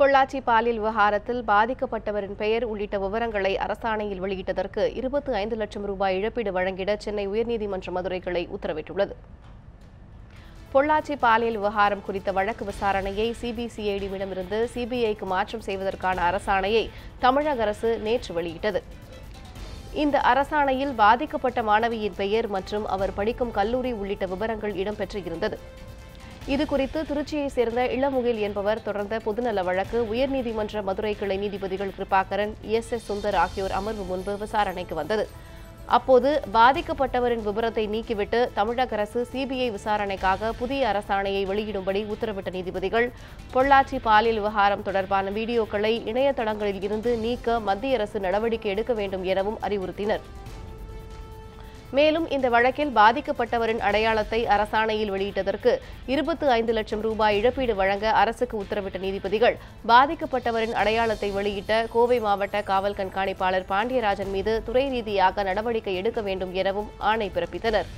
பொள்ளாச்சி பாலியல் விவகாரத்தில் பாதிக்கப்பட்டவரின் பெயர் உள்ளிட்ட விவரங்களை அரசாணையில் வெளியிட்டதற்கு இருபத்தி ஐந்து லட்சம் ரூபாய் இழப்பீடு வழங்கிட சென்னை உயர்நீதிமன்ற மதுரை கிளை உத்தரவிட்டுள்ளது. பொள்ளாச்சி பாலியல் விவகாரம் குறித்த வழக்கு விசாரணையை சிபிசிஐடியிடமிருந்து சிபிஐக்கு மாற்றம் செய்வதற்கான அரசாணையை தமிழக அரசு நேற்று வெளியிட்டது. இந்த அரசாணையில் பாதிக்கப்பட்ட மாணவியின் பெயர் மற்றும் அவர் படிக்கும் கல்லூரி உள்ளிட்ட விவரங்கள் இடம்பெற்றிருந்தது. இதுகுறித்து திருச்சியைச் சேர்ந்த இளமுகில் என்பவர் தொடர்ந்த பொதுநல வழக்கு உயர்நீதிமன்ற மதுரை கிளை நீதிபதிகள் கிருபாகரன் எஸ். எஸ். சுந்தர் ஆகியோர் அமர்வு முன்பு விசாரணைக்கு வந்தது. அப்போது பாதிக்கப்பட்டவரின் விபரத்தை நீக்கிவிட்டு தமிழக அரசு சிபிஐ விசாரணைக்காக புதிய அரசாணையை வெளியிடும்படி உத்தரவிட்ட நீதிபதிகள் பொள்ளாச்சி பாலியல் விவகாரம் தொடர்பான வீடியோக்களை இணையதளங்களில் இருந்து நீக்க மத்திய அரசு நடவடிக்கை எடுக்க வேண்டும் எனவும் அறிவுறுத்தினர். மேலும் இந்த வழக்கில் பாதிக்கப்பட்டவரின் அடையாளத்தை அரசாணையில் வெளியிட்டதற்கு இருபத்து ஐந்து லட்சம் ரூபாய் இழப்பீடு வழங்க அரசுக்கு உத்தரவிட்ட நீதிபதிகள் பாதிக்கப்பட்டவரின் அடையாளத்தை வெளியிட்ட கோவை மாவட்ட காவல் கண்காணிப்பாளர் பாண்டியராஜன் மீது துறை ரீதியாக நடவடிக்கை எடுக்க வேண்டும் எனவும் ஆணை பிறப்பித்தனர்.